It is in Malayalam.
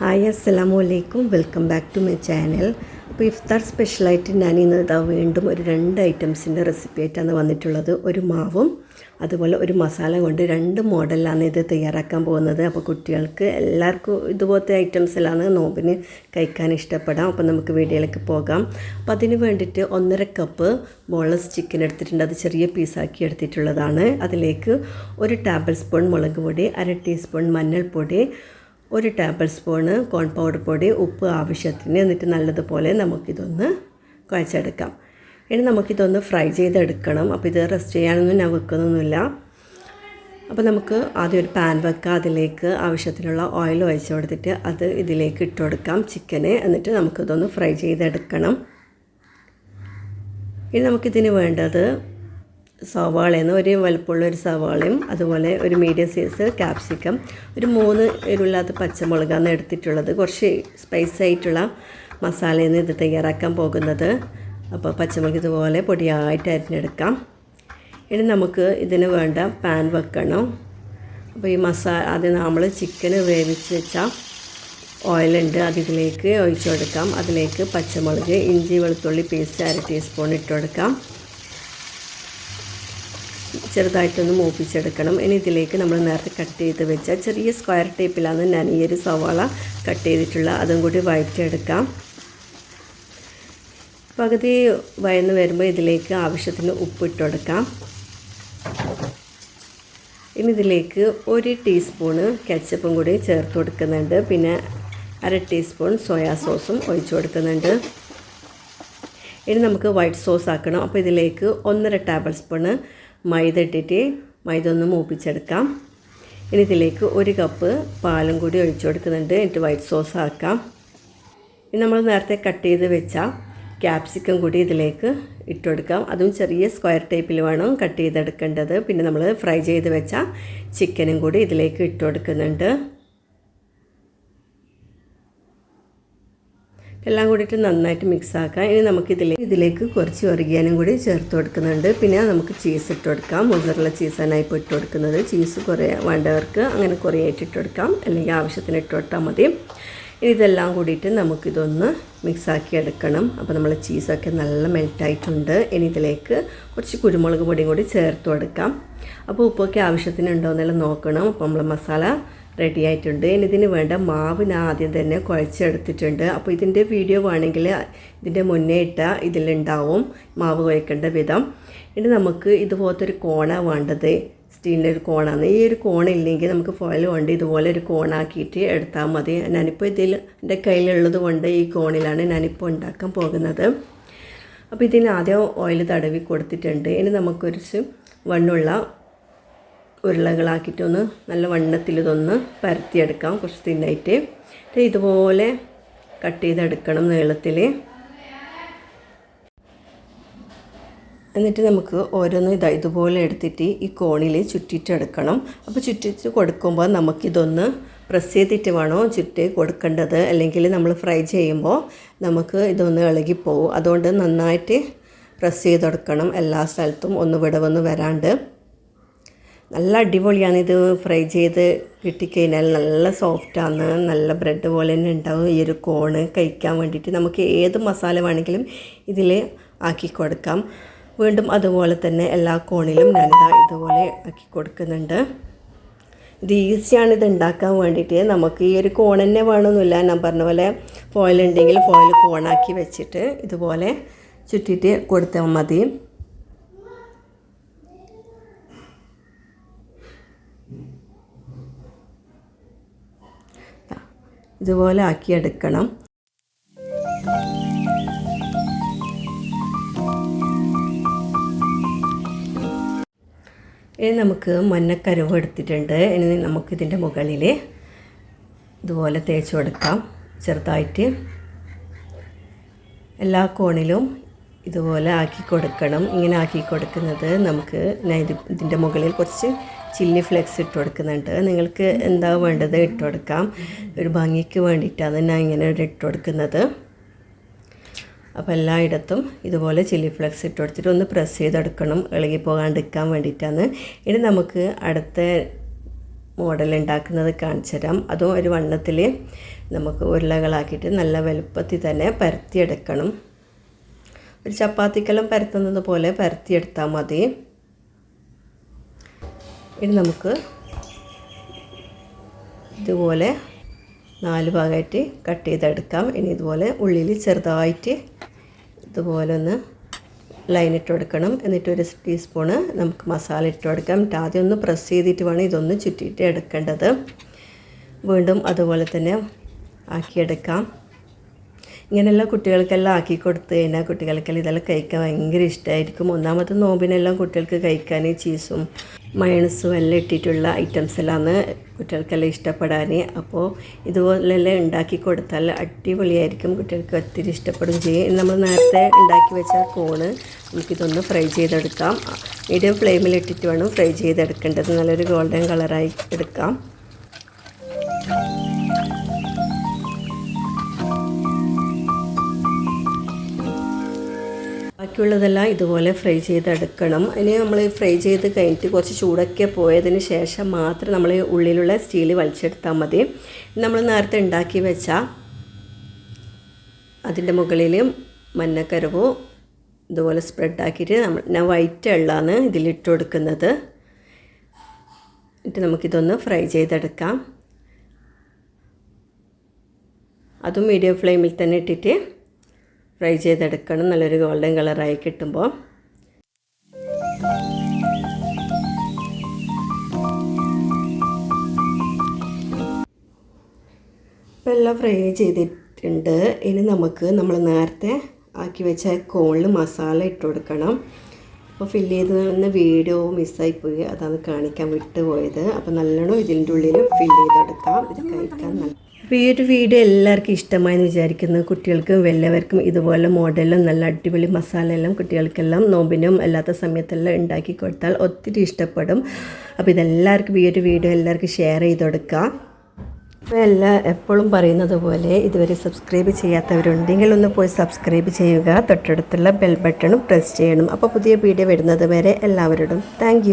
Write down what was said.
ഹായ് അസ്സലാമു അലൈക്കും welcome back to my channel. അപ്പോൾ ഇഫ്താർ സ്പെഷ്യലായിട്ട് ഞാൻ ഇന്ന് ഇതാ വീണ്ടും ഒരു രണ്ട് ഐറ്റംസിന്റെ റെസിപ്പി ആയിട്ടാണ് വന്നിട്ടുള്ളത്. ഒരു മാവും അതുപോലെ ഒരു മസാല കൊണ്ട് രണ്ട് മോഡലാണ് ഇത് തയ്യാറാക്കാൻ പോകുന്നത്. അപ്പോൾ കുട്ടികൾക്ക് എല്ലാവർക്കും ഇതുപോലത്തെ ഐറ്റംസിലാണ് നോമ്പിന് കഴിക്കാൻ ഇഷ്ടപ്പെടാം. അപ്പോൾ നമുക്ക് വീഡിയോയിലേക്ക് പോകാം. അപ്പോൾ അതിന് വേണ്ടിയിട്ട് ഒന്നര കപ്പ് ബോൺലെസ് ചിക്കൻ എടുത്തിട്ടുണ്ട്. അത് ചെറിയ പീസാക്കി എടുത്തിട്ടുള്ളതാണ്. അതിലേക്ക് ഒരു ടേബിൾ സ്പൂൺ മുളക് പൊടി അര ടീസ്പൂൺ മഞ്ഞൾപ്പൊടി ഒരു ടേബിൾ സ്പൂണ് കോൺ പൗഡർ പൊടി ഉപ്പ് ആവശ്യത്തിന് എന്നിട്ട് നല്ലതുപോലെ നമുക്കിതൊന്ന് കുഴച്ചെടുക്കാം. ഇനി നമുക്കിതൊന്ന് ഫ്രൈ ചെയ്തെടുക്കണം. അപ്പോൾ ഇത് റെസ്റ്റ് ചെയ്യാനൊന്നും ഞാൻ വെക്കുന്നൊന്നുമില്ല. അപ്പോൾ നമുക്ക് ആദ്യം ഒരു പാൻ വെക്കാം. അതിലേക്ക് ആവശ്യത്തിനുള്ള ഓയിൽ ഒഴിച്ച് കൊടുത്തിട്ട് അത് ഇതിലേക്ക് ഇട്ട് കൊടുക്കാം ചിക്കന് എന്നിട്ട് നമുക്കിതൊന്ന് ഫ്രൈ ചെയ്തെടുക്കണം. ഇനി നമുക്കിതിന് വേണ്ടത് സവാളയെന്ന് ഒരു വലുപ്പമുള്ള ഒരു സവാളയും അതുപോലെ ഒരു മീഡിയം സൈസ് ക്യാപ്സിക്കം ഒരു മൂന്ന് എരിവില്ലാത്ത പച്ചമുളകാണ് എടുത്തിട്ടുള്ളത്. കുറച്ച് സ്പൈസി ആയിട്ടുള്ള മസാലയിൽ നിന്ന് ഇത് തയ്യാറാക്കാൻ പോകുന്നത്. അപ്പോൾ പച്ചമുളക് ഇതുപോലെ പൊടിയായിട്ട് അരിഞ്ഞെടുക്കാം. ഇനി നമുക്ക് ഇതിന് വേണ്ട പാൻ വെക്കണം. അപ്പോൾ ഈ മസാല ആദ്യം നമ്മൾ ചിക്കന് വേവിച്ച് വെച്ചാൽ ഓയിലുണ്ട് അതിലേക്ക് ഒഴിച്ചു കൊടുക്കാം. അതിലേക്ക് പച്ചമുളക് ഇഞ്ചി വെളുത്തുള്ളി പേസ്റ്റ് അര ടീസ്പൂൺ ഇട്ട് കൊടുക്കാം. ചെറുതായിട്ടൊന്ന് മൂപ്പിച്ചെടുക്കണം. ഇനി ഇതിലേക്ക് നമ്മൾ നേരത്തെ കട്ട് ചെയ്ത് വെച്ച ചെറിയ സ്ക്വയർ ടൈപ്പിലാണ് ഞാൻ ഈ ഒരു സവാള കട്ട് ചെയ്തിട്ടുള്ള. അതും കൂടി വഴറ്റിയെടുക്കാം. പകുതി വയന്ന് വരുമ്പോൾ ഇതിലേക്ക് ആവശ്യത്തിന് ഉപ്പിട്ട് കൊടുക്കാം. ഇനി ഇതിലേക്ക് ഒരു ടീസ്പൂണ് കെച്ചപ്പും കൂടി ചേർത്ത് കൊടുക്കുന്നുണ്ട്. പിന്നെ അര ടീസ്പൂൺ സോയാ സോസും ഒഴിച്ചു കൊടുക്കുന്നുണ്ട്. ഇനി നമുക്ക് വൈറ്റ് സോസ് ആക്കണം. അപ്പോൾ ഇതിലേക്ക് ഒന്നര ടേബിൾ സ്പൂണ് മൈദ ഇട്ടിട്ട് മൈദ ഒന്ന് മൂപ്പിച്ചെടുക്കാം. ഇനി ഇതിലേക്ക് ഒരു കപ്പ് പാലും കൂടി ഒഴിച്ചു കൊടുക്കുന്നുണ്ട്. എന്നിട്ട് വൈറ്റ് സോസ് ആക്കാം. ഇനി നമ്മൾ നേരത്തെ കട്ട് ചെയ്ത് വെച്ച ക്യാപ്സിക്കം കൂടി ഇതിലേക്ക് ഇട്ട് കൊടുക്കാം. അതും ചെറിയ സ്ക്വയർ ടൈപ്പിൽ വേണം കട്ട് ചെയ്തെടുക്കേണ്ടത്. പിന്നെ നമ്മൾ ഫ്രൈ ചെയ്ത് വെച്ച ചിക്കനും കൂടി ഇതിലേക്ക് ഇട്ട് എല്ലാം കൂടിയിട്ട് നന്നായിട്ട് മിക്സ് ആക്കാം. ഇനി നമുക്ക് ഇതിലേക്ക് ഇതിലേക്ക് കുറച്ച് ഒറിഗാനും കൂടി ചേർത്ത് കൊടുക്കുന്നുണ്ട്. പിന്നെ നമുക്ക് ചീസ് ഇട്ട് കൊടുക്കാം. മുസറുള്ള ചീസാനായി ഇപ്പോൾ ഇട്ട് കൊടുക്കുന്നത്. ചീസ് കുറേ വേണ്ടവർക്ക് അങ്ങനെ കുറേ ആയിട്ട് ഇട്ട് കൊടുക്കാം. അല്ലെങ്കിൽ ആവശ്യത്തിന് ഇട്ട് കൊടുത്താൽ മതി. ഇതെല്ലാം കൂടിയിട്ട് നമുക്കിതൊന്ന് മിക്സാക്കി എടുക്കണം. അപ്പോൾ നമ്മൾ ചീസൊക്കെ നല്ല മെൽറ്റായിട്ടുണ്ട് ഇനി ഇതിലേക്ക് കുറച്ച് കുരുമുളക് പൊടിയും കൂടി ചേർത്ത് കൊടുക്കാം. അപ്പോൾ ഉപ്പൊക്കെ ആവശ്യത്തിന് ഉണ്ടോ എന്നെല്ലാം നോക്കണം. അപ്പോൾ നമ്മൾ മസാല റെഡി ആയിട്ടുണ്ട്. ഇനി ഇതിന് വേണ്ട മാവ് ഞാൻ ആദ്യം തന്നെ കുഴച്ചെടുത്തിട്ടുണ്ട്. അപ്പോൾ ഇതിന്റെ വീഡിയോ വേണമെങ്കിൽ ഇതിന്റെ മുന്നേ ഇട്ട ഇതിലുണ്ടാവും. മാവ് കുഴക്കേണ്ട വിധം. ഇനി നമുക്ക് ഇതുപോലത്തെ ഒരു കോണ വേണ്ടത്. സ്റ്റീലിന്റെ ഒരു കോണാണ് ഈ ഒരു കോണില്ലെങ്കിൽ നമുക്ക് ഫോയിൽ കൊണ്ട് ഇതുപോലെ ഒരു കോണാക്കിയിട്ട് എടുത്താൽ മതി. ഞാനിപ്പോൾ ഇതിൽ എന്റെ കയ്യിലുള്ളത് കൊണ്ട് ഈ കോണിലാണ് ഞാനിപ്പോൾ ഉണ്ടാക്കാൻ പോകുന്നത്. അപ്പോൾ ഇതിന് ആദ്യം ഓയിൽ തടവി കൊടുത്തിട്ടുണ്ട്. ഇനി നമുക്ക് കുറച്ച് വണ്ണുള്ള ഉരുളകളാക്കിയിട്ടൊന്ന് നല്ല വണ്ണത്തിൽ ഇതൊന്ന് പരത്തിയെടുക്കാം കുറച്ച് തിന്നായിട്ട്. ഇതുപോലെ കട്ട് ചെയ്തെടുക്കണം നീളത്തിൽ എന്നിട്ട് നമുക്ക് ഓരോന്നും ഇതാ ഇതുപോലെ എടുത്തിട്ട് ഈ കോണിൽ ചുറ്റിട്ടെടുക്കണം. അപ്പോൾ ചുറ്റിച്ച് കൊടുക്കുമ്പോൾ നമുക്കിതൊന്ന് പ്രസ് ചെയ്തിട്ട് വേണോ? ചുറ്റി കൊടുക്കേണ്ടത്? അല്ലെങ്കിൽ നമ്മൾ ഫ്രൈ ചെയ്യുമ്പോൾ നമുക്ക് ഇതൊന്ന് ഇളകിപ്പോവും. അതുകൊണ്ട് നന്നായിട്ട് പ്രസ് ചെയ്തെടുക്കണം. എല്ലാ സ്ഥലത്തും ഒന്ന് വിടവൊന്ന് വരാണ്ട്. നല്ല അടിപൊളിയാണ് ഇത് ഫ്രൈ ചെയ്ത് കിട്ടിക്കഴിഞ്ഞാൽ നല്ല സോഫ്റ്റാണ് നല്ല ബ്രെഡ് പോലെ തന്നെ ഉണ്ടാവും. ഈ ഒരു കോണ് കഴിക്കാൻ വേണ്ടിയിട്ട് നമുക്ക് ഏത് മസാല വേണമെങ്കിലും ഇതിൽ ആക്കി കൊടുക്കാം. വീണ്ടും അതുപോലെ തന്നെ എല്ലാ കോണിലും ഞാനിതാ ഇതുപോലെ ആക്കി കൊടുക്കുന്നുണ്ട്. ഇത് ഈസിയാണ് ഇത് ഉണ്ടാക്കാൻ വേണ്ടിയിട്ട്. നമുക്ക് ഈ ഒരു കോൺ തന്നെ വേണമെന്നില്ല ഞാൻ പറഞ്ഞ പോലെ ഫോയിൽ ഉണ്ടെങ്കിൽ ഫോയിൽ കോണാക്കി വെച്ചിട്ട് ഇതുപോലെ ചുറ്റിയിട്ട് കൊടുത്താൽ മതി. ഇതുപോലെ ആക്കിയെടുക്കണം ഇനി നമുക്ക് മഞ്ഞക്കരുവ് എടുത്തിട്ടുണ്ട്. ഇനി നമുക്കിതിന്റെ മുകളിൽ ഇതുപോലെ തേച്ച് കൊടുക്കാം. ചെറുതായിട്ട് എല്ലാ കോണിലും ഇതുപോലെ ആക്കി കൊടുക്കണം. ഇങ്ങനെ ആക്കി കൊടുക്കുന്നത് നമുക്ക് ഇതിന്റെ മുകളിൽ കുറച്ച് ചില്ലി ഫ്ലെക്സ് ഇട്ട് കൊടുക്കുന്നുണ്ട്. നിങ്ങൾക്ക് എന്താ വേണ്ടത് ഇട്ട് കൊടുക്കാം. ഒരു ഭംഗിക്ക് വേണ്ടിയിട്ടാണ് ഞാൻ ഇങ്ങനെ ഇട്ട് കൊടുക്കുന്നത്. അപ്പോൾ എല്ലായിടത്തും ഇതുപോലെ ചില്ലി ഫ്ലെക്സ് ഇട്ട് കൊടുത്തിട്ട് ഒന്ന് പ്രസ് ചെയ്തെടുക്കണം. ഇളകി പോകാണ്ടിരിക്കാൻ വേണ്ടിയിട്ടാണ്. ഇനി നമുക്ക് അടുത്ത മോഡൽ ഉണ്ടാക്കുന്നത് കാണിച്ചു തരാം. അതും ഒരു വണ്ണത്തിൽ നമുക്ക് ഉരുളകളാക്കിയിട്ട് നല്ല വലുപ്പത്തിൽ തന്നെ പരത്തിയെടുക്കണം. ഒരു ചപ്പാത്തിക്കെല്ലാം പരത്തുന്നത് പോലെ പരത്തിയെടുത്താൽ മതി. ഇനി നമുക്ക് ഇതുപോലെ നാല് ഭാഗമായിട്ട് കട്ട് ചെയ്തെടുക്കാം. ഇനി ഇതുപോലെ ഉള്ളിൽ ചെറുതായിട്ട് ഇതുപോലെ ഒന്ന് ലൈൻ ഇട്ട് കൊടുക്കണം. എന്നിട്ട് ഒരു ടീസ്പൂണ് നമുക്ക് മസാല ഇട്ട് കൊടുക്കാം. എന്നിട്ട് ആദ്യം ഒന്ന് പ്രസ് ചെയ്തിട്ട് വേണം ഇതൊന്ന് ചുറ്റിയിട്ട് എടുക്കേണ്ടത്. വീണ്ടും അതുപോലെ തന്നെ ആക്കിയെടുക്കാം. ഇങ്ങനെയുള്ള കുട്ടികൾക്കെല്ലാം ആക്കി കൊടുത്ത് കഴിഞ്ഞാൽ കുട്ടികൾക്കെല്ലാം ഇതെല്ലാം കഴിക്കാൻ ഭയങ്കര ഇഷ്ടമായിരിക്കും ഒന്നാമത്തെ നോമ്പിനെല്ലാം കുട്ടികൾക്ക് കഴിക്കാൻ ചീസും മയണസും എല്ലാം ഇട്ടിട്ടുള്ള ഐറ്റംസ് എല്ലാമാണ് കുട്ടികൾക്കെല്ലാം ഇഷ്ടപ്പെടാൻ അപ്പോൾ ഇതുപോലെല്ലാം ഉണ്ടാക്കി കൊടുത്താൽ അടിപൊളിയായിരിക്കും. കുട്ടികൾക്ക് ഒത്തിരി ഇഷ്ടപ്പെടുകയും ചെയ്യും നമ്മൾ നേരത്തെ ഉണ്ടാക്കി വെച്ച കോണ് നമുക്കിതൊന്ന് ഫ്രൈ ചെയ്തെടുക്കാം. മീഡിയം ഫ്ലെയിമിൽ ഇട്ടിട്ട് വേണം ഫ്രൈ ചെയ്തെടുക്കേണ്ടത്. നല്ലൊരു ഗോൾഡൻ കളറായി എടുക്കാം. ബാക്കിയുള്ളതെല്ലാം ഇതുപോലെ ഫ്രൈ ചെയ്തെടുക്കണം. ഇനി നമ്മൾ ഫ്രൈ ചെയ്ത് കഴിഞ്ഞിട്ട് കുറച്ച് ചൂടൊക്കെ പോയതിന് ശേഷം മാത്രം നമ്മൾ ഉള്ളിലുള്ള സ്റ്റീൽ വലിച്ചെടുത്താൽ മതി. നമ്മൾ നേരത്തെ ഉണ്ടാക്കി വെച്ച അതിന്റെ മുകളിൽ മഞ്ഞക്കരവോ ഇതുപോലെ സ്പ്രെഡാക്കിയിട്ട് നമ്മൾ ഞാൻ വൈറ്റ് എള്ളാണ് ഇതിലിട്ട് കൊടുക്കുന്നത്. എന്നിട്ട് നമുക്കിതൊന്ന് ഫ്രൈ ചെയ്തെടുക്കാം. അതും മീഡിയം ഫ്ലെയിമിൽ തന്നെ ഇട്ടിട്ട് ഫ്രൈ ചെയ്തെടുക്കണം. നല്ലൊരു ഗോൾഡൻ കളറായി കിട്ടുമ്പോൾ ഇപ്പം എല്ലാം ഫ്രൈ ചെയ്തിട്ടുണ്ട്. ഇനി നമുക്ക് നമ്മൾ നേരത്തെ ആക്കി വെച്ച കോണിൽ മസാല ഇട്ട് കൊടുക്കണം. അപ്പോൾ ഫില്ല് ചെയ്ത് തന്ന വീഡിയോ മിസ്സായിപ്പോയി അതാണ് കാണിക്കാൻ വിട്ടുപോയത്. അപ്പോൾ നല്ലോണം ഇതിന്റെ ഉള്ളിൽ ഫില്ല് ചെയ്തെടുക്കാം. ഇത് കഴിക്കാൻ നല്ല അപ്പോൾ ഈ ഒരു വീഡിയോ എല്ലാവർക്കും ഇഷ്ടമായെന്ന് വിചാരിക്കുന്നു. കുട്ടികൾക്കും വല്ലവർക്കും ഇതുപോലെ മോഡലും നല്ല അടിപൊളി മസാല എല്ലാം കുട്ടികൾക്കെല്ലാം നോമ്പിനും അല്ലാത്ത സമയത്തെല്ലാം ഉണ്ടാക്കി കൊടുത്താൽ ഒത്തിരി ഇഷ്ടപ്പെടും. അപ്പോൾ ഇതെല്ലാവർക്കും ഈ ഒരു വീഡിയോ എല്ലാവർക്കും ഷെയർ ചെയ്ത് കൊടുക്കുക അപ്പോൾ എല്ലാ എപ്പോഴും പറയുന്നത് പോലെ ഇതുവരെ സബ്സ്ക്രൈബ് ചെയ്യാത്തവരുണ്ടെങ്കിൽ ഒന്ന് പോയി സബ്സ്ക്രൈബ് ചെയ്യുക. തൊട്ടടുത്തുള്ള ബെൽ ബട്ടണും പ്രസ് ചെയ്യണം. അപ്പോൾ പുതിയ വീഡിയോ വരുന്നത് വരെ എല്ലാവരോടും താങ്ക്